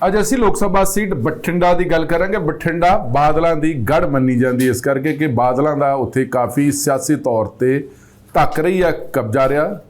ਅੱਜ ਅਸੀਂ ਲੋਕ ਸਭਾ ਸੀਟ ਬਠਿੰਡਾ ਦੀ ਗੱਲ ਕਰਾਂਗੇ। ਬਠਿੰਡਾ ਬਾਦਲਾਂ ਦੀ ਗੜ ਮੰਨੀ ਜਾਂਦੀ ਇਸ ਕਰਕੇ ਕਿ ਬਾਦਲਾਂ ਦਾ ਉੱਥੇ ਕਾਫੀ ਸਿਆਸੀ ਤੌਰ ਤੇ ਧੱਕ ਰਹੀ ਆ, ਕਬਜ਼ਾ ਰਿਹਾ।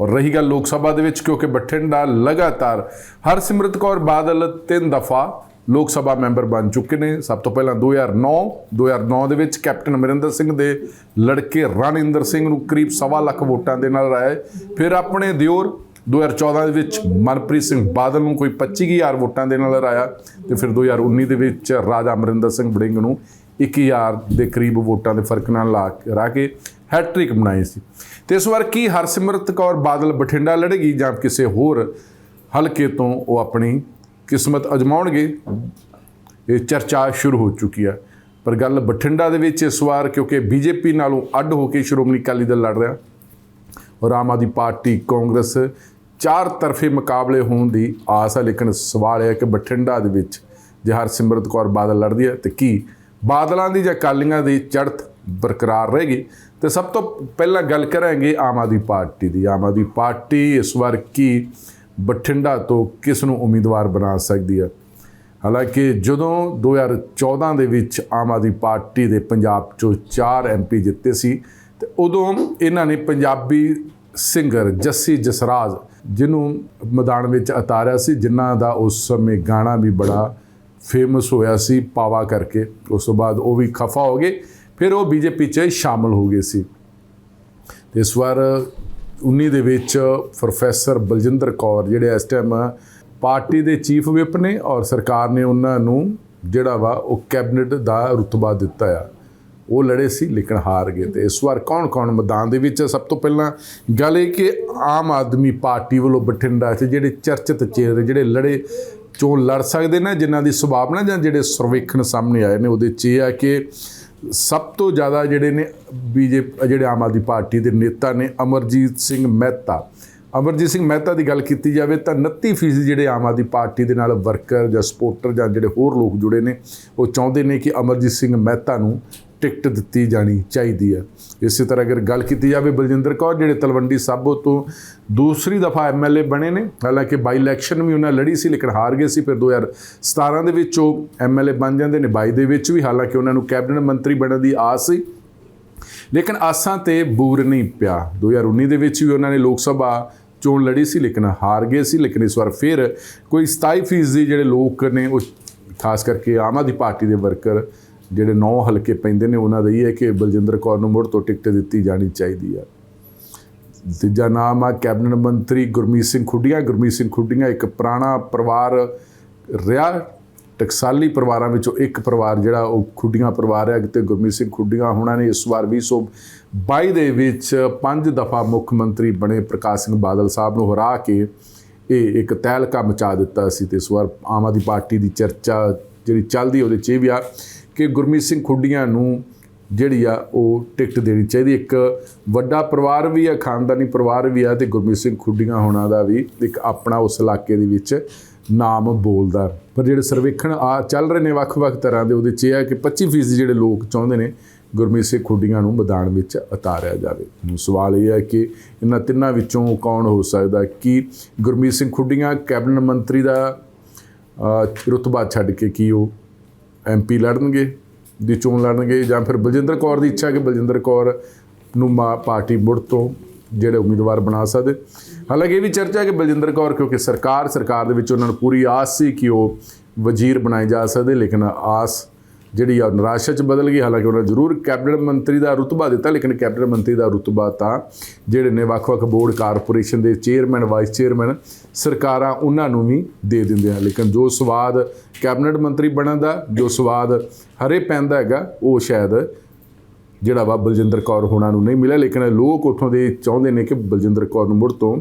ਔਰ ਰਹੀ ਗੱਲ ਲੋਕ ਸਭਾ ਦੇ ਵਿੱਚ, ਕਿਉਂਕਿ ਬਠਿੰਡਾ ਲਗਾਤਾਰ ਹਰਸਿਮਰਤ ਕੌਰ ਬਾਦਲ ਤਿੰਨ ਦਫਾ ਲੋਕ ਸਭਾ ਮੈਂਬਰ ਬਣ ਚੁੱਕੇ ਨੇ। ਸਭ ਤੋਂ ਪਹਿਲਾਂ 2009 2009 ਦੇ ਵਿੱਚ ਕੈਪਟਨ ਅਮਰਿੰਦਰ ਸਿੰਘ ਦੇ ਲੜਕੇ ਰਣਿੰਦਰ ਸਿੰਘ ਨੂੰ ਕਰੀਬ ਸਵਾ ਲੱਖ ਵੋਟਾਂ ਦੇ ਨਾਲ ਰਾਏ ਫਿਰ ਆਪਣੇ ਦਿਓਰ 2014 ਦੇ ਵਿੱਚ ਮਨਪ੍ਰੀਤ ਸਿੰਘ ਬਾਦਲ ਨੂੰ ਕੋਈ 25000 ਵੋਟਾਂ ਦੇ ਨਾਲ ਹਰਾਇਆ ਤੇ ਫਿਰ 2019 ਦੇ ਵਿੱਚ ਰਾਜਾ ਅਮਰਿੰਦਰ ਸਿੰਘ ਵੜਿੰਗ ਨੂੰ 21000 ਦੇ ਕਰੀਬ ਵੋਟਾਂ ਦੇ ਫ਼ਰਕ ਨਾਲ ਲਾ ਕੇ ਰਾ ਕੇ ਹੈਟ੍ਰਿਕ ਬਣਾਈ ਸੀ। ਤੇ ਇਸ ਵਾਰ ਕੀ ਹਰਸਿਮਰਤ ਕੌਰ ਬਾਦਲ ਬਠਿੰਡਾ ਲੜੇਗੀ ਜਾਂ ਕਿਸੇ ਹੋਰ ਹਲਕੇ ਤੋਂ ਉਹ ਆਪਣੀ ਕਿਸਮਤ ਅਜਮਾਉਣਗੇ? ਇਹ ਚਰਚਾ ਸ਼ੁਰੂ ਹੋ ਚੁੱਕੀ ਹੈ ਪਰ ਗੱਲ ਬਠਿੰਡਾ ਦੇ ਵਿੱਚ ਇਸ ਵਾਰ ਕਿਉਂਕਿ ਬੀਜੇਪੀ ਨਾਲੋਂ ਅੱਡ ਹੋ ਕੇ ਸ਼੍ਰੋਮਣੀ ਅਕਾਲੀ ਦਲ ਲੜ ਰਿਹਾ। ਔਰ ਆਮ ਆਦਮੀ ਪਾਰਟੀ ਕਾਂਗਰਸ ਚਾਰ ਤਰਫੇ ਮੁਕਾਬਲੇ ਹੋਣ ਦੀ ਆਸ ਹੈ, ਲੇਕਿਨ ਸਵਾਲ ਇਹ ਹੈ ਕਿ ਬਠਿੰਡਾ ਦੇ ਵਿੱਚ ਜੇ ਹਰਸਿਮਰਤ ਕੌਰ ਬਾਦਲ ਲੜਦੀ ਹੈ, ਤੇ ਕੀ ਬਾਦਲਾਂ ਦੀ ਜਾਂ ਕਾਲੀਆਂ ਦੀ ਚੜ੍ਹਤ ਬਰਕਰਾਰ ਰਹੇਗੀ? ਤੇ ਸਭ ਤੋਂ ਪਹਿਲਾਂ ਗੱਲ ਕਰਾਂਗੇ ਆਮ ਆਦਮੀ ਪਾਰਟੀ ਦੀ। ਆਮ ਆਦਮੀ ਪਾਰਟੀ ਇਸ ਵਾਰ ਕੀ ਬਠਿੰਡਾ ਤੋਂ ਕਿਸ ਨੂੰ ਉਮੀਦਵਾਰ ਬਣਾ ਸਕਦੀ ਹੈ? ਹਾਲਾਂਕਿ ਜਦੋਂ 2014 ਦੇ ਵਿੱਚ ਆਮ ਆਦਮੀ ਪਾਰਟੀ ਦੇ ਪੰਜਾਬ ਚੋਂ 4 ਐਮਪੀ ਜਿੱਤੇ ਸੀ, ਤੇ ਉਦੋਂ ਇਹਨਾਂ ਨੇ ਪੰਜਾਬੀ ਸਿੰਗਰ ਜੱਸੀ ਜਸਰਾਜ ਜਿਹਨੂੰ ਮੈਦਾਨ ਵਿੱਚ ਉਤਾਰਿਆ ਸੀ, ਜਿਨ੍ਹਾਂ ਦਾ ਉਸ ਸਮੇਂ ਗਾਣਾ ਵੀ ਬੜਾ ਫੇਮਸ ਹੋਇਆ ਸੀ, ਪਾਵਾ ਕਰਕੇ। ਉਸ ਤੋਂ ਬਾਅਦ ਉਹ ਵੀ ਖਫਾ ਹੋ ਗਏ, ਫਿਰ ਉਹ ਬੀਜੇਪੀ 'ਚ ਸ਼ਾਮਲ ਹੋ ਗਏ ਸੀ। ਤੇ ਇਸ ਵਾਰ 19 ਦੇ ਵਿੱਚ ਪ੍ਰੋਫੈਸਰ ਬਲਜਿੰਦਰ ਕੌਰ, ਜਿਹੜੇ ਇਸ ਟਾਈਮ ਪਾਰਟੀ ਦੇ ਚੀਫ ਵਿਪ ਨੇ ਔਰ ਸਰਕਾਰ ਨੇ ਉਹਨਾਂ ਨੂੰ ਜਿਹੜਾ ਵਾ, ਉਹ ਕੈਬਨਿਟ ਦਾ ਰੁਤਬਾ ਦਿੱਤਾ ਆ। ਉਹ ਲੜੇ ਸੀ, ਲੇਕਿਨ ਹਾਰ ਗਏ ਤੇ ਇਸ ਵਾਰ ਕੌਣ-ਕੌਣ ਮੈਦਾਨ ਦੇ ਵਿੱਚ ਸਭ ਤੋਂ ਪਹਿਲਾਂ ਗੱਲ ਇਹ ਕਿ ਆਮ ਆਦਮੀ ਪਾਰਟੀ ਵੱਲੋਂ ਬਠਿੰਡਾ 'ਚ ਜਿਹੜੇ ਚਰਚਿਤ ਚਿਹਰੇ, ਜਿਹੜੇ ਲੜੇ ਚੋਣ ਲੜ ਸਕਦੇ ਨੇ, ਜਿਨ੍ਹਾਂ ਦੀ ਸੰਭਾਵਨਾ ਜਾਂ ਜਿਹੜੇ ਸਰਵੇਖਣ ਸਾਹਮਣੇ ਆਏ ਨੇ, ਉਹਦੇ 'ਚ ਇਹ ਆ ਕਿ ਸਭ ਤੋਂ ਜ਼ਿਆਦਾ ਜਿਹੜੇ ਨੇ ਬੀਜੇਪੀ, ਜਿਹੜੇ ਆਮ ਆਦਮੀ ਪਾਰਟੀ ਦੇ ਨੇਤਾ ਨੇ ਅਮਰਜੀਤ ਸਿੰਘ ਮਹਿਤਾ। ਅਮਰਜੀਤ ਸਿੰਘ ਮਹਿਤਾ ਦੀ ਗੱਲ ਕੀਤੀ ਜਾਵੇ ਤਾਂ 29% ਜਿਹੜੇ ਆਮ ਆਦਮੀ ਪਾਰਟੀ ਦੇ ਨਾਲ ਵਰਕਰ ਜਾਂ ਸਪੋਰਟਰ ਜਾਂ ਜਿਹੜੇ ਹੋਰ ਲੋਕ ਜੁੜੇ ਨੇ, ਉਹ ਚਾਹੁੰਦੇ ਨੇ ਕਿ ਅਮਰਜੀਤ ਸਿੰਘ ਮਹਿਤਾ ਨੂੰ ਟਿਕਟ ਦਿੱਤੀ ਜਾਣੀ ਚਾਹੀਦੀ ਹੈ। ਇਸੇ ਤਰ੍ਹਾਂ ਅਗਰ ਗੱਲ ਕੀਤੀ ਜਾਵੇ ਬਲਜਿੰਦਰ ਕੌਰ, ਜਿਹੜੇ ਤਲਵੰਡੀ ਸਾਬੋ ਤੋਂ ਦੂਸਰੀ ਦਫਾ ਐਮਐਲਏ ਬਣੇ ਨੇ, ਹਾਲਾਂਕਿ ਬਾਈ ਇਲੈਕਸ਼ਨ ਵੀ ਉਹਨਾਂ ਲੜੀ ਸੀ, ਲੇਕਿਨ ਹਾਰ ਗਏ ਸੀ, ਫਿਰ 2017 ਦੇ ਵਿੱਚ ਉਹ ਐਮਐਲਏ ਬਣ ਜਾਂਦੇ ਨੇ। ਬਾਈ ਦੇ ਵਿੱਚ ਵੀ ਹਾਲਾਂਕਿ ਉਹਨਾਂ ਨੂੰ ਕੈਬਨਿਟ ਮੰਤਰੀ ਬਣਨ ਦੀ ਆਸ ਸੀ। ਲੇਕਿਨ ਆਸਾਂ ਤੇ ਬੂਰ ਨਹੀਂ ਪਿਆ। 2019 ਦੇ ਵਿੱਚ ਵੀ ਉਹਨਾਂ ਨੇ ਲੋਕ ਸਭਾ ਚੋਣ ਲੜੀ ਸੀ, ਲੇਕਿਨ ਹਾਰ ਗਏ ਸੀ, ਲੇਕਿਨ ਇਸ ਵਾਰ ਫਿਰ ਕੋਈ 27% ਜਿਹੜੇ ਲੋਕ ਨੇ, ਉਹ ਖਾਸ ਕਰਕੇ ਆਮ ਆਦਮੀ ਪਾਰਟੀ ਦੇ ਵਰਕਰ ਜਿਹੜੇ ਨੌ ਹਲਕੇ ਪੈਂਦੇ ਨੇ, ਉਹਨਾਂ ਦਾ ਇਹ ਹੈ ਕਿ ਬਲਜਿੰਦਰ ਕੌਰ ਨੂੰ ਮੁੜ ਤੋਂ ਟਿਕਟ ਦਿੱਤੀ ਜਾਣੀ ਚਾਹੀਦੀ ਹੈ। ਤੀਜਾ ਨਾਮ ਆ, ਕੈਬਨਿਟ ਮੰਤਰੀ ਗੁਰਮੀਤ ਸਿੰਘ ਖੁੱਡੀਆਂ। ਗੁਰਮੀਤ ਸਿੰਘ ਖੁੱਡੀਆਂ ਇੱਕ ਪੁਰਾਣਾ ਪਰਿਵਾਰ ਰਿਹਾ। ਟਕਸਾਲੀ ਪਰਿਵਾਰਾਂ ਵਿੱਚੋਂ ਇੱਕ ਪਰਿਵਾਰ ਜਿਹੜਾ, ਉਹ ਖੁੱਡੀਆਂ ਪਰਿਵਾਰ ਹੈ। ਤੇ ਗੁਰਮੀਤ ਸਿੰਘ ਖੁੱਡੀਆਂ ਹੁਣਾਂ ਨੇ ਇਸ ਵਾਰ 2022 ਦੇ ਵਿੱਚ ਪੰਜ ਦਫਾ ਮੁੱਖ ਮੰਤਰੀ ਬਣੇ ਪ੍ਰਕਾਸ਼ ਸਿੰਘ ਬਾਦਲ ਸਾਹਿਬ ਨੂੰ ਹਰਾ ਕੇ ਇਹ ਇੱਕ ਤਹਿਲਕਾ ਮਚਾ ਦਿੱਤਾ ਸੀ। ਤੇ ਇਸ ਵਾਰ ਆਮ ਆਦਮੀ ਪਾਰਟੀ ਦੀ ਚਰਚਾ ਜਿਹੜੀ ਚੱਲਦੀ, ਉਹਦੇ 'ਚ ਇਹ ਵੀ ਆ ਕਿ ਗੁਰਮੀਤ ਸਿੰਘ ਖੁੱਡੀਆਂ ਨੂੰ ਜਿਹੜੀ ਆ ਉਹ ਟਿਕਟ ਦੇਣੀ ਚਾਹੀਦੀ। ਇੱਕ ਵੱਡਾ ਪਰਿਵਾਰ ਵੀ ਆ ਖਾਨਦਾਨੀ ਪਰਿਵਾਰ ਵੀ ਆ ਤੇ ਗੁਰਮੀਤ ਸਿੰਘ ਖੁੱਡੀਆਂ ਹੋਣਾ ਦਾ ਵੀ ਇੱਕ ਆਪਣਾ ਉਸ ਇਲਾਕੇ ਦੇ ਵਿੱਚ ਨਾਮ ਬੋਲਦਾ। ਪਰ ਜਿਹੜੇ ਸਰਵੇਖਣ ਆ ਚੱਲ ਰਹੇ ਨੇ ਵੱਖ-ਵੱਖ ਤਰ੍ਹਾਂ ਦੇ ਉਹਦੇ 'ਚ ਇਹ ਆ ਕਿ 25% ਜਿਹੜੇ ਲੋਕ ਚਾਹੁੰਦੇ ਨੇ ਗੁਰਮੀਤ ਸਿੰਘ ਖੁੱਡੀਆਂ ਨੂੰ ਮੈਦਾਨ ਵਿੱਚ ਉਤਾਰਿਆ ਜਾਵੇ। ਹੁਣ ਸਵਾਲ ਇਹ ਹੈ ਕਿ ਇਹਨਾਂ ਤਿੰਨਾਂ ਵਿੱਚੋਂ ਕੌਣ ਹੋ ਸਕਦਾ ਕਿ ਗੁਰਮੀਤ ਸਿੰਘ ਖੁੱਡੀਆਂ ਕੈਬਨਿਟ ਮੰਤਰੀ ਦਾ ਅ, ਰੁਤਬਾ ਛੱਡ ਕੇ ਕੀ ਉਹ ਐਮਪੀ ਲੜਨਗੇ, ਦੀ ਚੋਣ ਲੜਨਗੇ ਜਾਂ ਫਿਰ ਬਲਜਿੰਦਰ ਕੌਰ ਦੀ ਇੱਛਾ ਕਿ ਬਲਜਿੰਦਰ ਕੌਰ ਨੂੰ ਮਾ, ਪਾਰਟੀ ਮੁੜ ਤੋਂ ਜਿਹੜੇ ਉਮੀਦਵਾਰ ਬਣਾ ਸਕਦੇ। ਹਾਲਾਂਕਿ ਇਹ ਵੀ ਚਰਚਾ ਹੈ ਕਿ ਬਲਜਿੰਦਰ ਕੌਰ, ਕਿਉਂਕਿ ਸਰਕਾਰ ਸਰਕਾਰ ਦੇ ਵਿੱਚ ਉਹਨਾਂ ਨੂੰ ਪੂਰੀ ਆਸ ਸੀ ਕਿ ਉਹ ਵਜ਼ੀਰ ਬਣਾਏ ਜਾ ਸਕਦੇ, ਲੇਕਿਨ ਆਸ ਜਿਹੜੀ ਆ ਉਹ ਨਿਰਾਸ਼ਾ ਚ ਬਦਲ ਗਈ, ਹਾਲਾਂਕਿ ਉਹਨਾਂ ਜ਼ਰੂਰ ਕੈਬਨਿਟ ਮੰਤਰੀ ਦਾ ਰੁਤਬਾ ਦਿੱਤਾ, ਲੇਕਿਨ ਕੈਬਨਿਟ ਮੰਤਰੀ ਦਾ ਰੁਤਬਾ ਤਾਂ ਜਿਹੜੇ ਨੇ ਵੱਖ-ਵੱਖ ਬੋਰਡ, ਕਾਰਪੋਰੇਸ਼ਨ ਦੇ ਚੇਅਰਮੈਨ, ਵਾਈਸ ਚੇਅਰਮੈਨ, ਸਰਕਾਰਾਂ ਉਹਨਾਂ ਨੂੰ ਵੀ ਦੇ ਦਿੰਦੇ ਆ। ਲੇਕਿਨ ਜੋ ਸਵਾਦ ਕੈਬਨਿਟ ਮੰਤਰੀ ਬਣਨ ਦਾ ਜੋ ਸਵਾਦ ਹਰੇ ਪੈਂਦਾ ਹੈਗਾ, ਉਹ ਸ਼ਾਇਦ ਜਿਹੜਾ ਵਾ ਬਲਜਿੰਦਰ ਕੌਰ ਹੋਣਾ ਨੂੰ ਨਹੀਂ ਮਿਲਿਆ। ਲੇਕਿਨ ਲੋਕ ਉੱਥੋਂ ਦੇ ਚਾਹੁੰਦੇ ਨੇ ਕਿ ਬਲਜਿੰਦਰ ਕੌਰ ਨੂੰ ਮੁੜ ਤੋਂ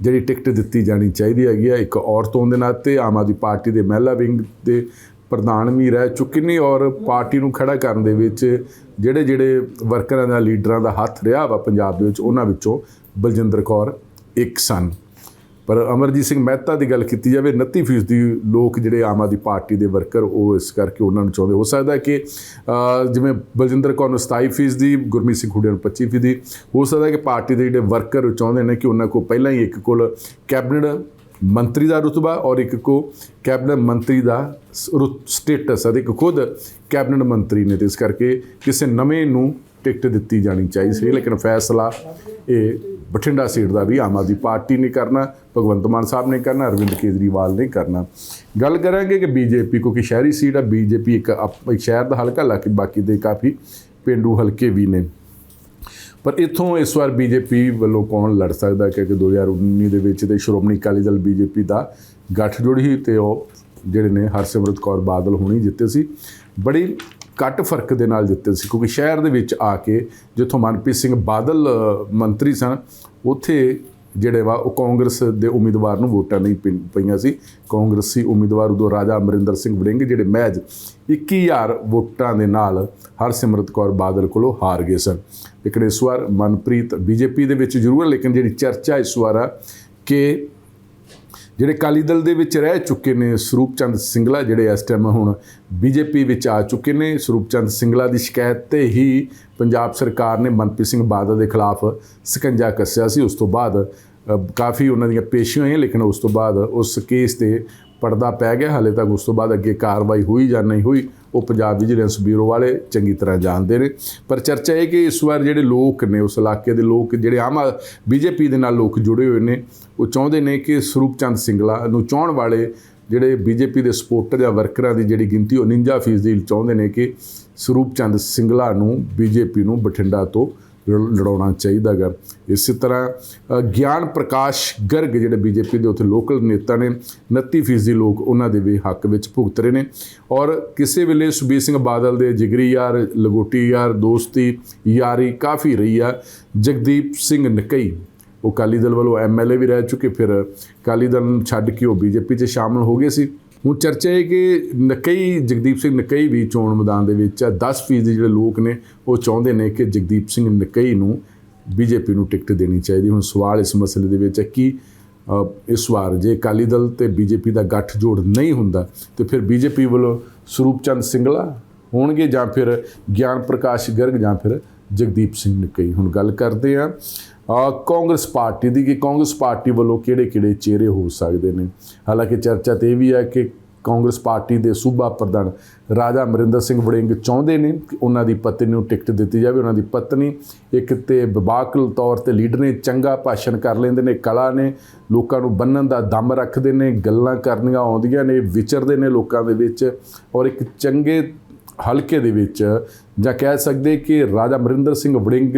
ਜਿਹੜੀ ਟਿਕਟ ਦਿੱਤੀ ਜਾਣੀ ਚਾਹੀਦੀ ਹੈਗੀ ਆ, ਇੱਕ ਔਰਤ ਹੋਣ ਦੇ ਨਾਤੇ, ਆਮ ਆਦਮੀ ਪਾਰਟੀ ਦੇ ਮਹਿਲਾ ਵਿੰਗ ਦੇ ਪ੍ਰਧਾਨ ਵੀ ਰਹਿ ਚੁੱਕੇ ਨੇ ਔਰ ਪਾਰਟੀ ਨੂੰ ਖੜਾ ਕਰਨ ਦੇ ਵਿੱਚ ਜਿਹੜੇ ਜਿਹੜੇ ਵਰਕਰਾਂ ਦਾ, ਲੀਡਰਾਂ ਦਾ ਹੱਥ ਰਿਹਾ ਵਾ ਪੰਜਾਬ ਦੇ ਵਿੱਚ, ਉਹਨਾਂ ਵਿੱਚੋਂ ਬਲਜਿੰਦਰ ਕੌਰ ਇੱਕ ਸਨ। ਪਰ ਅਮਰਜੀਤ ਸਿੰਘ ਮਹਿਤਾ ਦੀ ਗੱਲ ਕੀਤੀ ਜਾਵੇ 29% ਲੋਕ ਜਿਹੜੇ ਆਮ ਆਦਮੀ ਪਾਰਟੀ ਦੇ ਵਰਕਰ, ਉਹ ਇਸ ਕਰਕੇ ਉਹਨਾਂ ਨੂੰ ਚਾਹੁੰਦੇ। ਹੋ ਸਕਦਾ ਕਿ ਜਿਵੇਂ ਬਲਜਿੰਦਰ ਕੌਰ ਨੂੰ 27% ਦੀ ਗੁਰਮੀਤ ਸਿੰਘ ਖੁੱਡੀਆਂ ਨੂੰ 25% ਦੀ ਹੋ ਸਕਦਾ ਕਿ ਪਾਰਟੀ ਦੇ ਜਿਹੜੇ ਵਰਕਰ ਚਾਹੁੰਦੇ ਨੇ ਕਿ ਉਹਨਾਂ ਕੋਲ ਪਹਿਲਾਂ ਹੀ ਇੱਕ ਕੋਲ ਕੈਬਨਿਟ ਮੰਤਰੀ ਦਾ ਰੁਤਬਾ ਔਰ ਇੱਕ ਕੋ ਕੈਬਨਿਟ ਮੰਤਰੀ ਦਾ ਸਟੇਟਸ ਅਤੇ ਇੱਕ ਖੁਦ ਕੈਬਨਿਟ ਮੰਤਰੀ ਨੇ ਤੇ ਇਸ ਕਰਕੇ ਕਿਸੇ ਨਵੇਂ ਨੂੰ ਟਿਕਟ ਦਿੱਤੀ ਜਾਣੀ ਚਾਹੀਦੀ ਸੀ। ਲੇਕਿਨ ਫੈਸਲਾ ਇਹ ਬਠਿੰਡਾ ਸੀਟ ਦਾ ਵੀ ਆਮ ਆਦਮੀ ਪਾਰਟੀ ਨੇ ਕਰਨਾ, ਭਗਵੰਤ ਮਾਨ ਸਾਹਿਬ ਨੇ ਕਰਨਾ, ਅਰਵਿੰਦ ਕੇਜਰੀਵਾਲ ਨੇ ਕਰਨਾ। ਗੱਲ ਕਰਾਂਗੇ ਕਿ ਬੀਜੇਪੀ, ਕਿਉਂਕਿ ਸ਼ਹਿਰੀ ਸੀਟ ਆ, ਬੀਜੇਪੀ ਇੱਕ ਅਪ- ਇੱਕ ਸ਼ਹਿਰ ਦਾ ਹਲਕਾ ਲਾ ਕੇ ਬਾਕੀ ਦੇ ਕਾਫੀ ਪਿੰਡੂ ਹਲਕੇ ਵੀ ਨੇ। ਪਰ ਇੱਥੋਂ ਇਸ ਵਾਰ ਬੀਜੇਪੀ ਵੱਲੋਂ ਕੌਣ ਲੜ ਸਕਦਾ? ਕਿਉਂਕਿ 2019 ਦੇ ਵਿੱਚ ਤੇ ਸ਼੍ਰੋਮਣੀ ਅਕਾਲੀ ਦਲ ਬੀਜੇਪੀ ਦਾ ਗੱਠਜੋੜ ਹੀ ਤੇ ਉਹ ਜਿਹੜੇ ਨੇ ਹਰਸਿਮਰਤ ਕੌਰ ਬਾਦਲ ਹੁਣੀ ਜਿੱਤੇ ਸੀ। ਬੜੀ ਘੱਟ ਫ਼ਰਕ ਦੇ ਨਾਲ ਜਿੱਤੇ ਸੀ, ਕਿਉਂਕਿ ਸ਼ਹਿਰ ਦੇ ਵਿੱਚ ਆ ਕੇ ਜਿੱਥੋਂ ਮਨਪ੍ਰੀਤ ਸਿੰਘ ਬਾਦਲ ਮੰਤਰੀ ਸਨ, ਉੱਥੇ ਜਿਹੜੇ ਵਾ, ਉਹ ਕਾਂਗਰਸ ਦੇ ਉਮੀਦਵਾਰ ਨੂੰ ਵੋਟਾਂ ਨਹੀਂ ਪਈ- ਪਈਆਂ ਸੀ। ਕਾਂਗਰਸੀ ਉਮੀਦਵਾਰ ਉਦੋਂ ਰਾਜਾ ਅਮਰਿੰਦਰ ਸਿੰਘ ਵੜਿੰਗ, ਜਿਹੜੇ ਮਹਿਜ 21000 ਵੋਟਾਂ ਦੇ ਨਾਲ ਹਰਸਿਮਰਤ ਕੌਰ ਬਾਦਲ ਕੋਲੋਂ ਹਾਰ ਗਏ ਸਨ। ਲੇਕਿਨ ਇਸ ਵਾਰ ਮਨਪ੍ਰੀਤ ਬੀਜੇਪੀ ਦੇ ਵਿੱਚ ਜ਼ਰੂਰ ਹੈ ਲੇਕਿਨ ਜਿਹੜੀ ਚਰਚਾ ਇਸ ਵਾਰ ਆ ਕਿ ਜਿਹੜੇ ਅਕਾਲੀ ਦਲ ਦੇ ਵਿੱਚ ਰਹਿ ਚੁੱਕੇ ਨੇ ਸਰੂਪ ਚੰਦ ਸਿੰਗਲਾ, ਜਿਹੜੇ ਇਸ ਟਾਈਮ ਹੁਣ ਬੀਜੇਪੀ ਵਿੱਚ ਆ ਚੁੱਕੇ ਨੇ ਸਰੂਪ ਚੰਦ ਸਿੰਗਲਾ ਦੀ ਸ਼ਿਕਾਇਤ ਤੇ ਹੀ ਪੰਜਾਬ ਸਰਕਾਰ ਨੇ ਮਨਪ੍ਰੀਤ ਸਿੰਘ ਬਾਦਲ ਦੇ ਖਿਲਾਫ ਸਕੰਜਾ ਕੱਸਿਆ ਸੀ। ਉਸ ਤੋਂ ਬਾਅਦ ਕਾਫੀ ਉਹਨਾਂ ਦੀਆਂ ਪੇਸ਼ੀਆਂ ਹੋਈਆਂ, ਲੇਕਿਨ ਉਸ ਤੋਂ ਬਾਅਦ ਉਸ ਕੇਸ ਤੇ ਪਰਦਾ ਪੈ ਗਿਆ। ਹਾਲੇ ਤੱਕ ਉਸ ਤੋਂ ਬਾਅਦ ਅੱਗੇ ਕਾਰਵਾਈ ਹੋਈ ਜਾਂ ਨਹੀਂ ਹੋਈ ਉਹ ਪੰਜਾਬ ਵਿਜੀਲੈਂਸ ਬਿਊਰੋ ਵਾਲੇ ਚੰਗੀ ਤਰ੍ਹਾਂ ਜਾਣਦੇ ਨੇ। ਪਰ ਚਰਚਾ ਇਹ ਕਿ ਇਸ ਵਾਰ ਜਿਹੜੇ ਲੋਕ ਨੇ, ਉਸ ਇਲਾਕੇ ਦੇ ਲੋਕ, ਜਿਹੜੇ ਆਮ ਬੀਜੇਪੀ ਦੇ ਨਾਲ ਲੋਕ ਜੁੜੇ ਹੋਏ ਨੇ, ਉਹ ਚਾਹੁੰਦੇ ਨੇ ਕਿ ਸਰੂਪ ਚੰਦ ਸਿੰਗਲਾ ਨੂੰ ਚਾਹਣ ਵਾਲੇ ਜਿਹੜੇ ਬੀਜੇਪੀ ਦੇ ਸਪੋਰਟਰ ਜਾਂ ਵਰਕਰਾਂ ਦੀ ਜਿਹੜੀ ਗਿਣਤੀ, ਉਹ 49 ਫੀਸਦੀ ਚਾਹੁੰਦੇ ਨੇ ਕਿ ਸਰੂਪ ਚੰਦ ਸਿੰਗਲਾ ਨੂੰ ਬੀਜੇਪੀ ਨੂੰ ਬਠਿੰਡਾ ਤੋਂ ਲੜਾਉਣਾ ਚਾਹੀਦਾ ਗਾ ਇਸੇ ਤਰ੍ਹਾਂ ਗਿਆਨ ਪ੍ਰਕਾਸ਼ ਗਰਗ ਜਿਹੜੇ ਬੀਜੇਪੀ ਦੇ ਉੱਥੇ ਲੋਕਲ ਨੇਤਾ ਨੇ 29 ਫੀਸਦੀ ਲੋਕ ਉਹਨਾਂ ਦੇ ਵੀ ਹੱਕ ਵਿੱਚ ਭੁਗਤ ਰਹੇ ਨੇ। ਔਰ ਕਿਸੇ ਵੇਲੇ ਸੁਖਬੀਰ ਸਿੰਘ ਬਾਦਲ ਦੇ ਜਿਗਰੀ ਯਾਰ, ਲਗੋਟੀ ਯਾਰ, ਦੋਸਤੀ ਯਾਰੀ ਕਾਫੀ ਰਹੀ ਆ। ਜਗਦੀਪ ਸਿੰਘ ਨਕਈ, ਉਹ ਅਕਾਲੀ ਦਲ ਵੱਲੋਂ ਐਮਐਲਏ ਵੀ ਰਹਿ ਚੁੱਕੇ, ਫਿਰ ਅਕਾਲੀ ਦਲ ਨੂੰ ਛੱਡ ਕੇ ਉਹ ਬੀਜੇਪੀ 'ਚ ਸ਼ਾਮਲ ਹੋ ਗਏ ਸੀ। ਹੁਣ ਚਰਚਾ ਹੈ ਕਿ ਨਕਈ ਜਗਦੀਪ ਸਿੰਘ ਨਕਈ ਵੀ ਚੋਣ ਮੈਦਾਨ ਦੇ ਵਿੱਚ ਆ 10 ਫੀਸਦੀ ਜਿਹੜੇ ਲੋਕ ਨੇ, ਉਹ ਚਾਹੁੰਦੇ ਨੇ ਕਿ ਜਗਦੀਪ ਸਿੰਘ ਨਕਈ ਨੂੰ ਬੀਜੇਪੀ ਨੂੰ ਟਿਕਟ ਦੇਣੀ ਚਾਹੀਦੀ। ਹੁਣ ਸਵਾਲ ਇਸ ਮਸਲੇ ਦੇ ਵਿੱਚ ਹੈ ਕਿ ਇਸ ਵਾਰ ਜੇ ਅਕਾਲੀ ਦਲ ਤੇ ਬੀਜੇਪੀ ਦਾ ਗੱਠ ਜੋੜ ਨਹੀਂ ਹੁੰਦਾ, ਤੇ ਫਿਰ ਬੀਜੇਪੀ ਵੱਲੋਂ ਸਰੂਪ ਚੰਦ ਸਿੰਗਲਾ ਹੋਣਗੇ ਜਾਂ ਫਿਰ ਗਿਆਨ ਪ੍ਰਕਾਸ਼ ਗਰਗ ਜਾਂ ਫਿਰ ਜਗਦੀਪ ਸਿੰਘ ਨਕਈ। ਹੁਣ ਗੱਲ ਕਰਦੇ ਆ ਕਾਂਗਰਸ ਪਾਰਟੀ ਦੀ ਕਿ ਕਾਂਗਰਸ ਪਾਰਟੀ ਵੱਲੋਂ ਕਿਹੜੇ-ਕਿਹੜੇ ਚਿਹਰੇ ਹੋ ਸਕਦੇ ਨੇ? ਹਾਲਾਂਕਿ ਚਰਚਾ ਤੇ ਇਹ ਵੀ ਹੈ ਕਿ ਕਾਂਗਰਸ ਪਾਰਟੀ ਦੇ ਸੂਬਾ ਪ੍ਰਧਾਨ ਰਾਜਾ ਅਮਰਿੰਦਰ ਸਿੰਘ ਵੜਿੰਗ ਚਾਹੁੰਦੇ ਨੇ ਕਿ ਉਹਨਾਂ ਦੀ ਪਤਨੀ ਨੂੰ ਟਿਕਟ ਦਿੱਤੀ ਜਾਵੇ, ਉਹਨਾਂ ਦੀ ਪਤਨੀ ਇੱਕ ਤੇ ਵਿਵਾਕਲ ਤੌਰ ਤੇ ਲੀਡਰ ਨੇ, ਚੰਗਾ ਭਾਸ਼ਣ ਕਰ ਲੈਂਦੇ ਨੇ, ਕਲਾ ਨੇ, ਲੋਕਾਂ ਨੂੰ ਬੰਨਣ ਦਾ ਦਮ ਰੱਖਦੇ ਨੇ, ਗੱਲਾਂ ਕਰਨੀਆਂ ਆਉਂਦੀਆਂ ਨੇ, ਵਿਚਰਦੇ ਨੇ ਲੋਕਾਂ ਦੇ ਵਿੱਚ ਔਰ ਇੱਕ ਚੰਗੇ ਹਲਕੇ ਦੇ ਵਿੱਚ ਜਾਂ ਕਹਿ ਸਕਦੇ ਕਿ ਰਾਜਾ ਅਮਰਿੰਦਰ ਸਿੰਘ ਵੜਿੰਗ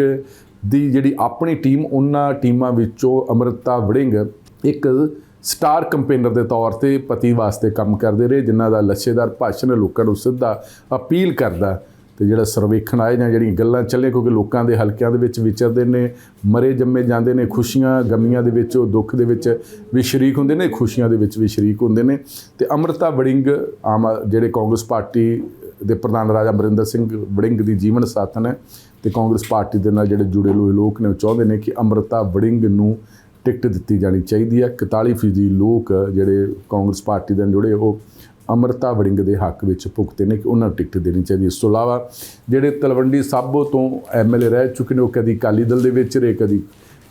ਦੀ ਜਿਹੜੀ ਆਪਣੀ ਟੀਮ, ਉਹਨਾਂ ਟੀਮਾਂ ਵਿੱਚੋਂ ਅਮਰਤਾ ਵੜਿੰਗ ਇੱਕ ਸਟਾਰ ਕੰਪੇਨਰ ਦੇ ਤੌਰ ਤੇ ਪਤੀ ਵਾਸਤੇ ਕੰਮ ਕਰਦੇ ਰਹੇ, ਜਿਨ੍ਹਾਂ ਦਾ ਲੱਛੇਦਾਰ ਭਾਸ਼ਣ ਲੋਕਾਂ ਨੂੰ ਸਿੱਧਾ ਅਪੀਲ ਕਰਦਾ ਤੇ ਜਿਹੜਾ ਸਰਵੇਖਣ ਆਏ ਜਾਂ ਜਿਹੜੀਆਂ ਗੱਲਾਂ ਚੱਲੇ ਕਿਉਂਕਿ ਲੋਕਾਂ ਦੇ ਹਲਕਿਆਂ ਦੇ ਵਿੱਚ ਵਿਚਰਦੇ ਨੇ, ਮਰੇ ਜੰਮੇ ਜਾਂਦੇ ਨੇ, ਖੁਸ਼ੀਆਂ ਗਮੀਆਂ ਦੇ ਵਿੱਚ, ਉਹ ਦੁੱਖ ਦੇ ਵਿੱਚ ਵੀ ਸ਼ਰੀਕ ਹੁੰਦੇ ਨੇ, ਖੁਸ਼ੀਆਂ ਦੇ ਵਿੱਚ ਵੀ ਸ਼ਰੀਕ ਹੁੰਦੇ ਨੇ ਤੇ ਅਮਰਤਾ ਵੜਿੰਗ ਆਮ ਆ- ਜਿਹੜੇ ਕਾਂਗਰਸ ਪਾਰਟੀ ਦੇ ਪ੍ਰਧਾਨ ਰਾਜਾ ਅਮਰਿੰਦਰ ਸਿੰਘ ਵੜਿੰਗ ਦੀ ਜੀਵਨ ਸਾਥਣ ਹੈ ਤੇ ਕਾਂਗਰਸ ਪਾਰਟੀ ਦੇ ਨਾਲ ਜਿਹੜੇ ਜੁੜੇ ਹੋਏ ਲੋਕ ਨੇ ਉਹ ਚਾਹੁੰਦੇ ਨੇ ਕਿ ਅਮਰਤਾ ਵੜਿੰਗ ਨੂੰ ਟਿਕਟ ਦਿੱਤੀ ਜਾਣੀ ਚਾਹੀਦੀ ਹੈ 41 ਫੀਸਦੀ ਲੋਕ ਜਿਹੜੇ ਕਾਂਗਰਸ ਪਾਰਟੀ ਦੇ ਨਾਲ ਜੁੜੇ, ਉਹ ਅਮਰਤਾ ਵੜਿੰਗ ਦੇ ਹੱਕ ਵਿੱਚ ਭੁਗਤੇ ਨੇ ਕਿ ਉਹਨਾਂ ਨੂੰ ਟਿਕਟ ਦੇਣੀ ਚਾਹੀਦੀ ਹੈ। ਇਸ ਤੋਂ ਇਲਾਵਾ ਜਿਹੜੇ ਤਲਵੰਡੀ ਸਾਬੋ ਤੋਂ ਐਮਐਲਏ ਰਹਿ ਚੁੱਕੇ ਨੇ, ਉਹ ਕਦੀ ਅਕਾਲੀ ਦਲ ਦੇ ਵਿੱਚ ਰਹੇ, ਕਦੀ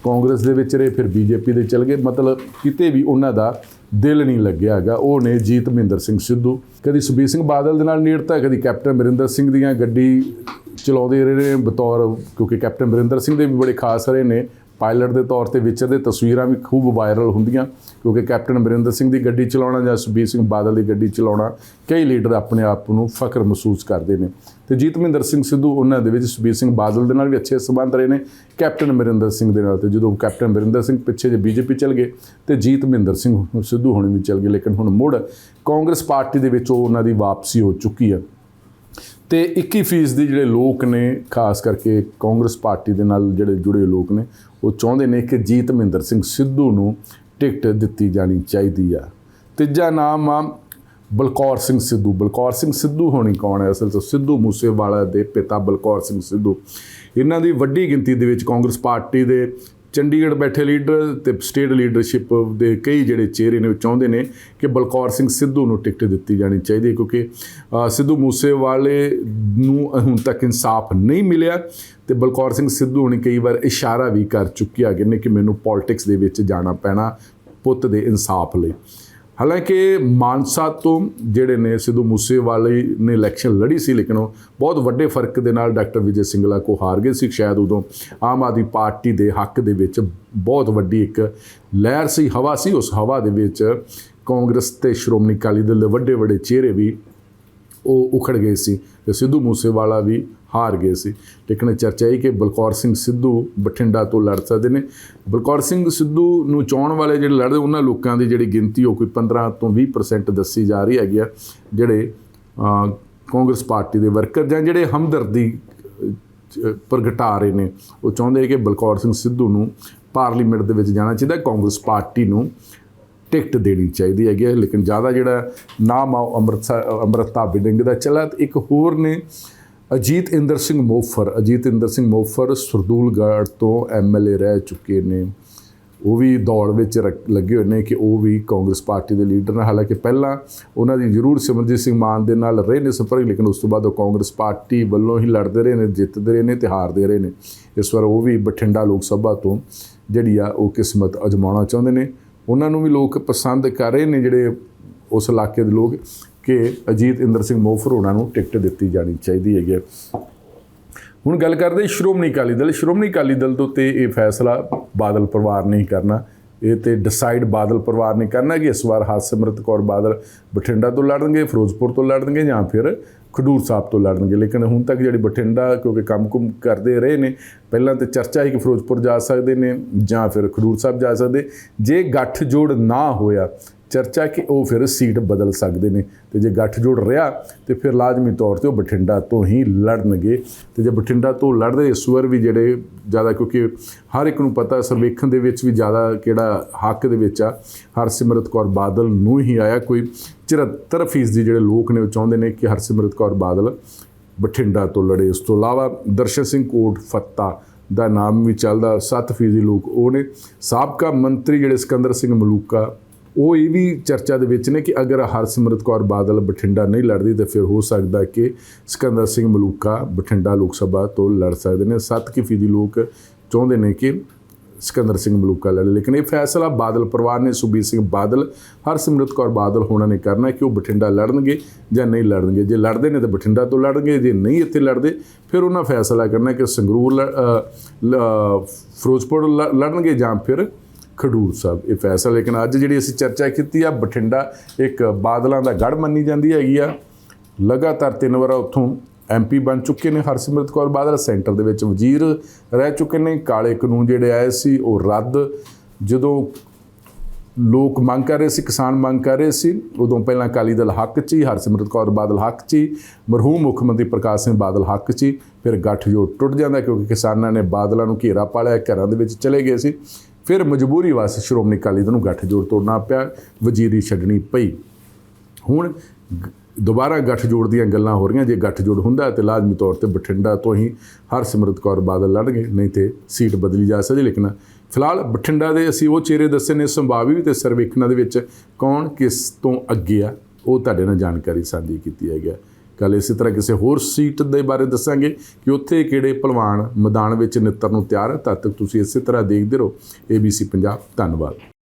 ਕਾਂਗਰਸ ਦੇ ਵਿੱਚ ਰਹੇ, ਫਿਰ ਬੀਜੇਪੀ ਦੇ ਚਲ ਗਏ। ਮਤਲਬ ਕਿਤੇ ਵੀ ਉਹਨਾਂ ਦਾ ਦਿਲ ਨਹੀਂ ਲੱਗਿਆ ਹੈਗਾ। ਉਹ ਨੇ ਜੀਤ ਮਹਿੰਦਰ ਸਿੰਘ ਸਿੱਧੂ, ਕਦੀ ਸੁਖਬੀਰ ਸਿੰਘ ਬਾਦਲ ਦੇ ਨਾਲ ਨੇੜਤਾ, ਕਦੀ ਕੈਪਟਨ ਅਮਰਿੰਦਰ ਸਿੰਘ ਦੀਆਂ ਗੱਡੀ ਚਲਾਉਂਦੇ ਰਹੇ ਨੇ ਬਤੌਰ, ਕਿਉਂਕਿ ਕੈਪਟਨ ਅਮਰਿੰਦਰ ਸਿੰਘ ਦੇ ਵੀ ਬੜੇ ਖਾਸ ਰਹੇ ਨੇ। ਪਾਇਲਟ ਦੇ ਤੌਰ ਤੇ ਵਿਚਰਦੇ ਤਸਵੀਰਾਂ ਵੀ ਖੂਬ ਵਾਇਰਲ ਹੁੰਦੀਆਂ, ਕਿਉਂਕਿ ਕੈਪਟਨ ਅਮਰਿੰਦਰ ਸਿੰਘ ਦੀ ਗੱਡੀ ਚਲਾਉਣਾ ਜਾਂ ਸੁਖਬੀਰ ਸਿੰਘ ਬਾਦਲ ਦੀ ਗੱਡੀ ਚਲਾਉਣਾ ਕਈ ਲੀਡਰ ਆਪਣੇ ਆਪ ਨੂੰ ਫਖਰ ਮਹਿਸੂਸ ਕਰਦੇ ਨੇ। ਤੇ ਜੀਤ ਮਹਿੰਦਰ ਸਿੰਘ ਸਿੱਧੂ ਉਹਨਾਂ ਦੇ ਵਿੱਚ ਸੁਖਬੀਰ ਸਿੰਘ ਬਾਦਲ ਦੇ ਨਾਲ ਵੀ ਅੱਛੇ ਸਬੰਧ ਰਹੇ ਨੇ, ਕੈਪਟਨ ਅਮਰਿੰਦਰ ਸਿੰਘ ਦੇ ਨਾਲ ਤੇ ਜਦੋਂ ਕੈਪਟਨ ਅਮਰਿੰਦਰ ਸਿੰਘ ਪਿੱਛੇ ਜੇ ਬੀਜੇਪੀ ਚਲ ਗਏ ਤੇ ਜੀਤ ਮਹਿੰਦਰ ਸਿੰਘ ਸਿੱਧੂ ਹੁਣ ਵੀ ਚਲ ਗਏ, ਲੇਕਿਨ ਹੁਣ ਮੁੜ ਕਾਂਗਰਸ ਪਾਰਟੀ ਦੇ ਵਿੱਚ ਉਹ ਉਹਨਾਂ ਦੀ ਵਾਪਸੀ ਹੋ ਚੁੱਕੀ ਹੈ ਤੇ 21% ਦੇ ਜਿਹੜੇ ਲੋਕ ਨੇ, ਖਾਸ ਕਰਕੇ ਕਾਂਗਰਸ ਪਾਰਟੀ ਦੇ ਨਾਲ ਜਿਹੜੇ ਜੁੜੇ ਲੋਕ ਨੇ ਉਹ ਚਾਹੁੰਦੇ ਨੇ ਕਿ ਜੀਤ ਮਹਿੰਦਰ ਸਿੰਘ ਸਿੱਧੂ ਨੂੰ ਟਿਕਟ ਦਿੱਤੀ ਜਾਣੀ ਚਾਹੀਦੀ ਆ। ਤੀਜਾ ਨਾਮ ਆ ਬਲਕੌਰ ਸਿੰਘ ਸਿੱਧੂ। ਬਲਕੌਰ ਸਿੰਘ ਸਿੱਧੂ ਹੋਣੀ ਕੌਣ ਹੈ? ਅਸਲ 'ਚ ਸਿੱਧੂ ਮੂਸੇਵਾਲਾ ਦੇ ਪਿਤਾ ਬਲਕੌਰ ਸਿੰਘ ਸਿੱਧੂ। ਇਹਨਾਂ ਦੀ ਵੱਡੀ ਗਿਣਤੀ ਦੇ ਵਿੱਚ ਕਾਂਗਰਸ ਪਾਰਟੀ ਦੇ ਚੰਡੀਗੜ੍ਹ ਬੈਠੇ ਲੀਡਰ ਤੇ ਸਟੇਟ ਲੀਡਰਸ਼ਿਪ ਦੇ ਕਈ ਜਿਹੜੇ ਚਿਹਰੇ ਨੇ ਉਹ ਚਾਹੁੰਦੇ ਨੇ ਕਿ ਬਲਕੌਰ ਸਿੰਘ ਸਿੱਧੂ ਨੂੰ ਟਿਕਟ ਦਿੱਤੀ ਜਾਣੀ ਚਾਹੀਦੀ ਹੈ, ਕਿਉਂਕਿ ਸਿੱਧੂ ਮੂਸੇਵਾਲੇ ਨੂੰ ਹੁਣ ਤੱਕ ਇਨਸਾਫ ਨਹੀਂ ਮਿਲਿਆ ਤੇ ਬਲਕੌਰ ਸਿੰਘ ਸਿੱਧੂ ਹੁਣ ਕਈ ਵਾਰ ਇਸ਼ਾਰਾ ਵੀ ਕਰ ਚੁੱਕਿਆ ਹੈਗੇ ਨੇ ਕਿ ਮੈਨੂੰ ਪੋਲਿਟਿਕਸ ਦੇ ਵਿੱਚ ਜਾਣਾ ਪੈਣਾ, ਪੁੱਤ ਦੇ ਇਨਸਾਫ ਲਈ। ਹਾਲਾਂਕਿ ਮਾਨਸਾ ਤੋਂ ਜਿਹੜੇ ਨੇ ਸਿੱਧੂ ਮੂਸੇਵਾਲੇ ਨੇ ਇਲੈਕਸ਼ਨ ਲੜੀ ਸੀ, ਲੇਕਿਨ ਉਹ ਬਹੁਤ ਵੱਡੇ ਫ਼ਰਕ ਦੇ ਨਾਲ ਡਾਕਟਰ ਵਿਜੇ ਸਿੰਗਲਾ ਕੋ ਹਾਰ ਗਏ ਸੀ, ਸ਼ਾਇਦ ਉਦੋਂ ਆਮ ਆਦਮੀ ਪਾਰਟੀ ਦੇ ਹੱਕ ਦੇ ਵਿੱਚ ਬਹੁਤ ਵੱਡੀ ਇੱਕ ਲਹਿਰ ਸੀ, ਹਵਾ ਸੀ, ਉਸ ਹਵਾ ਦੇ ਵਿੱਚ ਕਾਂਗਰਸ ਤੇ ਸ਼੍ਰੋਮਣੀ ਅਕਾਲੀ ਦਲ ਦੇ ਵੱਡੇ ਵੱਡੇ ਚਿਹਰੇ ਵੀ ਉਹ ਉਖੜ ਗਏ ਸੀ ਤੇ ਸਿੱਧੂ ਮੂਸੇਵਾਲਾ ਵੀ ਹਾਰ ਗਏ ਸੀ। ਲੇਕਿਨ ਚਰਚਾ ਇਹ ਕਿ ਬਲਕੌਰ ਸਿੰਘ ਸਿੱਧੂ ਬਠਿੰਡਾ ਤੋਂ ਲੜ ਸਕਦੇ ਨੇ। ਬਲਕੌਰ ਸਿੰਘ ਸਿੱਧੂ ਨੂੰ ਚੋਣ ਵਾਲੇ ਜਿਹੜੇ ਲੜਦੇ ਉਹਨਾਂ ਲੋਕਾਂ ਦੀ ਜਿਹੜੀ ਗਿਣਤੀ ਉਹ ਕੋਈ 15 ਤੋਂ 20% ਦੱਸੀ ਜਾ ਰਹੀ ਹੈਗੀ ਆ। ਜਿਹੜੇ ਕਾਂਗਰਸ ਪਾਰਟੀ ਦੇ ਵਰਕਰ ਜਾਂ ਜਿਹੜੇ ਹਮਦਰਦੀ ਪ੍ਰਗਟਾ ਰਹੇ ਨੇ, ਉਹ ਚਾਹੁੰਦੇ ਕਿ ਬਲਕੌਰ ਸਿੰਘ ਸਿੱਧੂ ਨੂੰ ਪਾਰਲੀਮੈਂਟ ਦੇ ਵਿੱਚ ਜਾਣਾ ਚਾਹੀਦਾ, ਕਾਂਗਰਸ ਪਾਰਟੀ ਨੂੰ। ਟਿਕਟ ਦੇਣੀ ਚਾਹੀਦੀ ਹੈਗੀ ਹੈ, ਲੇਕਿਨ ਜ਼ਿਆਦਾ ਜਿਹੜਾ ਨਾਮ ਆ ਉਹ ਅੰਮ੍ਰਿਤਸਰ ਅੰਮ੍ਰਿਤਾ ਬਿਡਿੰਗ ਦਾ ਚਲਾ ਇੱਕ ਹੋਰ ਨੇ, ਅਜੀਤ ਇੰਦਰ ਸਿੰਘ ਮੋਫਰ। ਅਜੀਤ ਇੰਦਰ ਸਿੰਘ ਮੋਫਰ ਸਰਦੂਲਗੜ੍ਹ ਤੋਂ ਐਮਐਲਏ ਰਹਿ ਚੁੱਕੇ ਨੇ। ਉਹ ਵੀ ਦੌੜ ਵਿੱਚ ਰੱਖ- ਲੱਗੇ ਹੋਏ ਨੇ ਕਿ ਉਹ ਵੀ ਕਾਂਗਰਸ ਪਾਰਟੀ ਦੇ ਲੀਡਰ ਨੇ। ਹਾਲਾਂਕਿ ਪਹਿਲਾਂ ਉਹਨਾਂ ਦੀ ਜ਼ਰੂਰ ਸਿਮਰਜੀਤ ਸਿੰਘ ਮਾਨ ਦੇ ਨਾਲ ਰਹੇ ਨੇ ਸੰਪਰਕ, ਲੇਕਿਨ ਉਸ ਤੋਂ ਬਾਅਦ ਉਹ ਕਾਂਗਰਸ ਪਾਰਟੀ ਵੱਲੋਂ ਹੀ ਲੜਦੇ ਰਹੇ ਨੇ, ਜਿੱਤਦੇ ਰਹੇ ਨੇ ਤੇ ਹਾਰਦੇ ਰਹੇ ਨੇ। ਇਸ ਵਾਰ ਉਹ ਵੀ ਬਠਿੰਡਾ ਲੋਕ ਸਭਾ ਤੋਂ ਜਿਹੜੀ ਆ ਉਹ ਕਿਸਮਤ ਅਜਮਾਉਣਾ ਚਾਹੁੰਦੇ ਨੇ। ਉਹਨਾਂ ਨੂੰ ਵੀ ਲੋਕ ਪਸੰਦ ਕਰ ਰਹੇ ਨੇ ਜਿਹੜੇ ਉਸ ਇਲਾਕੇ ਦੇ ਲੋਕ ਕਿ ਅਜੀਤ ਇੰਦਰ ਸਿੰਘ ਮੋਫਰ ਉਹਨਾਂ ਨੂੰ ਟਿਕਟ ਦਿੱਤੀ ਜਾਣੀ ਚਾਹੀਦੀ ਹੈਗੀ ਹੈ। ਹੁਣ ਗੱਲ ਕਰਦੇ ਸ਼੍ਰੋਮਣੀ ਅਕਾਲੀ ਦਲ। ਸ਼੍ਰੋਮਣੀ ਅਕਾਲੀ ਦਲ ਤੋਂ ਤੇ ਇਹ ਫੈਸਲਾ ਬਾਦਲ ਪਰਿਵਾਰ ਨੇ ਕਰਨਾ। ਇਹ ਤੇ ਡਿਸਾਈਡ ਬਾਦਲ ਪਰਿਵਾਰ ਨੇ ਕਰਨਾ ਕਿ ਇਸ ਵਾਰ ਹਰਸਿਮਰਤ ਕੌਰ ਬਾਦਲ ਬਠਿੰਡਾ ਤੋਂ ਲੜਨਗੇ, ਫਿਰੋਜ਼ਪੁਰ ਤੋਂ ਲੜਨਗੇ ਜਾਂ ਫਿਰ ਖਡੂਰ ਸਾਹਿਬ ਤੋਂ ਲੜਨਗੇ, ਲੇਕਿਨ ਹੁਣ ਤੱਕ ਜਿਹੜੀ ਬਠਿੰਡਾ ਕਿਉਂਕਿ ਕੰਮ-ਕੁਮ ਕਰਦੇ ਰਹੇ ਨੇ, ਪਹਿਲਾਂ ਤੇ ਚਰਚਾ ਹੀ ਕਿ ਫਿਰੋਜ਼ਪੁਰ ਜਾ ਸਕਦੇ ਨੇ ਜਾਂ ਫਿਰ ਖਡੂਰ ਸਾਹਿਬ ਜਾ ਸਕਦੇ, ਜੇ ਗੱਠ ਜੋੜ ਨਾ ਹੋਇਆ ਚਰਚਾ ਕਿ ਉਹ ਫਿਰ ਸੀਟ ਬਦਲ ਸਕਦੇ ਨੇ ਤੇ ਜੇ ਗੱਠਜੋੜ ਰਿਹਾ ਤੇ ਫਿਰ ਲਾਜ਼ਮੀ ਤੌਰ ਤੇ ਉਹ ਬਠਿੰਡਾ ਤੋਂ ਹੀ ਲੜਨਗੇ ਤੇ ਜੇ ਬਠਿੰਡਾ ਤੋਂ ਲੜਦੇ ਇਸ ਵਾਰ ਵੀ ਜਿਹੜੇ ਜ਼ਿਆਦਾ ਕਿਉਂਕਿ ਹਰ ਇੱਕ ਨੂੰ ਪਤਾ ਸਰਵੇਖਣ ਦੇ ਵਿੱਚ ਵੀ ਜ਼ਿਆਦਾ ਕਿਹੜਾ ਹੱਕ ਦੇ ਵਿੱਚ ਆ। ਹਰਸਿਮਰਤ ਕੌਰ ਬਾਦਲ ਨੂੰ ਹੀ ਆਇਆ ਕੋਈ 74 ਫੀਸਦੀ ਜਿਹੜੇ ਲੋਕ ਨੇ ਉਹ ਚਾਹੁੰਦੇ ਨੇ ਕਿ ਹਰਸਿਮਰਤ ਕੌਰ ਬਾਦਲ ਬਠਿੰਡਾ ਤੋਂ ਲੜੇ। ਇਸ ਤੋਂ ਇਲਾਵਾ ਦਰਸ਼ਨ ਸਿੰਘ ਕੋਟ ਫੱਤਾ ਦਾ ਨਾਮ ਵੀ ਚੱਲਦਾ। 7 ਫੀਸਦੀ ਲੋਕ ਉਹ ਨੇ। ਸਾਬਕਾ ਮੰਤਰੀ ਜਿਹੜੇ ਸਿਕੰਦਰ ਸਿੰਘ ਮਲੂਕਾ ਉਹ ਇਹ ਵੀ ਚਰਚਾ ਦੇ ਵਿੱਚ ਨੇ ਕਿ ਅਗਰ ਹਰਸਿਮਰਤ ਕੌਰ ਬਾਦਲ ਬਠਿੰਡਾ ਨਹੀਂ ਲੜਦੀ ਤਾਂ ਫਿਰ ਹੋ ਸਕਦਾ ਕਿ ਸਿਕੰਦਰ ਸਿੰਘ ਮਲੂਕਾ ਬਠਿੰਡਾ ਲੋਕ ਸਭਾ ਤੋਂ ਲੜ ਸਕਦੇ ਨੇ। 7 ਕੀ ਫੀਸਦੀ ਲੋਕ ਚਾਹੁੰਦੇ ਨੇ ਕਿ ਸਿਕੰਦਰ ਸਿੰਘ ਮਲੂਕਾ ਲੜੇ ਲੇਕਿਨ ਇਹ ਫੈਸਲਾ ਬਾਦਲ ਪਰਿਵਾਰ ਨੇ ਸੁਬੀਰ ਸਿੰਘ ਬਾਦਲ ਹਰਸਿਮਰਤ ਕੌਰ ਬਾਦਲ ਹੋਣਾ ਨੇ ਕਰਨਾ ਕਿ ਉਹ ਬਠਿੰਡਾ ਲੜਨਗੇ ਜਾਂ ਨਹੀਂ ਲੜਨਗੇ। ਜੇ ਲੜਦੇ ਨੇ ਤਾਂ ਬਠਿੰਡਾ ਤੋਂ ਲੜਨਗੇ ਜੇ ਨਹੀਂ ਇੱਥੇ ਲੜਦੇ ਫਿਰ ਉਹਨਾਂ ਫੈਸਲਾ ਕਰਨਾ ਕਿ ਸੰਗਰੂਰ ਲ- ਅ, ਫਿਰੋਜ਼ਪੁਰ ਲ- ਲੜਨਗੇ ਜਾਂ ਫਿਰ ਖਡੂਰ ਸਾਹਿਬ, ਇਹ ਫੈਸਲਾ। ਲੇਕਿਨ ਅੱਜ ਜਿਹੜੀ ਅਸੀਂ ਚਰਚਾ ਕੀਤੀ ਆ, ਬਠਿੰਡਾ ਇੱਕ ਬਾਦਲਾਂ ਦਾ ਗੜ ਮੰਨੀ ਜਾਂਦੀ ਹੈਗੀ ਆ। ਲਗਾਤਾਰ ਤਿੰਨ ਵਾਰ ਉੱਥੋਂ ਐਮਪੀ ਬਣ ਚੁੱਕੇ ਨੇ ਹਰਸਿਮਰਤ ਕੌਰ ਬਾਦਲ, ਸੈਂਟਰ ਦੇ ਵਿੱਚ ਵਜ਼ੀਰ ਰਹਿ ਚੁੱਕੇ ਨੇ। ਕਾਲੇ ਕਾਨੂੰਨ ਜਿਹੜੇ ਆਏ ਸੀ, ਉਹ ਰੱਦ। ਜਦੋਂ ਲੋਕ ਮੰਗ ਕਰ ਰਹੇ ਸੀ, ਕਿਸਾਨ ਮੰਗ ਕਰ ਰਹੇ ਸੀ, ਉਦੋਂ ਪਹਿਲਾਂ ਅਕਾਲੀ ਦਲ ਹੱਕ 'ਚ ਹੀ ਹਰਸਿਮਰਤ ਕੌਰ ਬਾਦਲ ਹੱਕ 'ਚ ਹੀ ਮਰਹੂਮ ਮੁੱਖ ਮੰਤਰੀ ਪ੍ਰਕਾਸ਼ ਸਿੰਘ ਬਾਦਲ ਹੱਕ 'ਚ ਹੀ ਫਿਰ ਗੱਠਜੋੜ ਟੁੱਟ ਜਾਂਦਾ ਕਿਉਂਕਿ ਕਿਸਾਨਾਂ ਨੇ ਬਾਦਲਾਂ ਨੂੰ ਘੇਰਾ ਪਾ ਲਿਆ, ਘਰਾਂ ਦੇ ਵਿੱਚ ਚਲੇ ਗਏ ਸੀ। ਫਿਰ ਮਜਬੂਰੀ ਵਾਸਤੇ ਸ਼੍ਰੋਮਣੀ ਅਕਾਲੀ ਦਲ ਨੂੰ ਗੱਠਜੋੜ ਤੋੜਨਾ ਪਿਆ, ਵਜ਼ੀਰੀ ਛੱਡਣੀ ਪਈ। ਹੁਣ ਦੁਬਾਰਾ ਗੱਠਜੋੜ ਦੀਆਂ ਗੱਲਾਂ ਹੋ ਰਹੀਆਂ, ਜੇ ਗੱਠਜੋੜ ਹੁੰਦਾ ਤੇ ਲਾਜ਼ਮੀ ਤੌਰ ਤੇ ਬਠਿੰਡਾ ਤੋਂ ਹੀ ਹਰਸਿਮਰਤ ਕੌਰ ਬਾਦਲ ਲੜਨਗੇ, ਨਹੀਂ ਤੇ ਸੀਟ ਬਦਲੀ ਜਾ ਸਕਦੀ, ਲੇਕਿਨ ਫਿਲਹਾਲ ਬਠਿੰਡਾ ਦੇ ਅਸੀਂ ਉਹ ਚਿਹਰੇ ਦੱਸੇ ਨੇ, ਸੰਭਾਵੀ ਤੇ ਸਰਵੇਖਣਾਂ ਦੇ ਵਿੱਚ ਕੌਣ ਕਿਸ ਤੋਂ ਅੱਗੇ ਆ, ਉਹ ਤੁਹਾਡੇ ਨਾਲ ਜਾਣਕਾਰੀ ਸਾਂਝੀ ਕੀਤੀ ਹੈ ਗਿਆ ਕੱਲ ਇਸੇ ਤਰ੍ਹਾਂ ਕਿਸੇ ਹੋਰ ਸੀਟ ਦੇ ਬਾਰੇ ਦੱਸਾਂਗੇ ਕਿ ਉੱਥੇ ਕਿਹੜੇ ਪਹਿਲਵਾਨ ਮੈਦਾਨ ਵਿੱਚ ਨਿੱਤਰ ਨੂੰ ਤਿਆਰ ਹੈ ਤਦ ਤੱਕ ਤੁਸੀਂ ਇਸੇ ਤਰ੍ਹਾਂ ਦੇਖਦੇ ਰਹੋ। ABC ਪੰਜਾਬ, ਧੰਨਵਾਦ।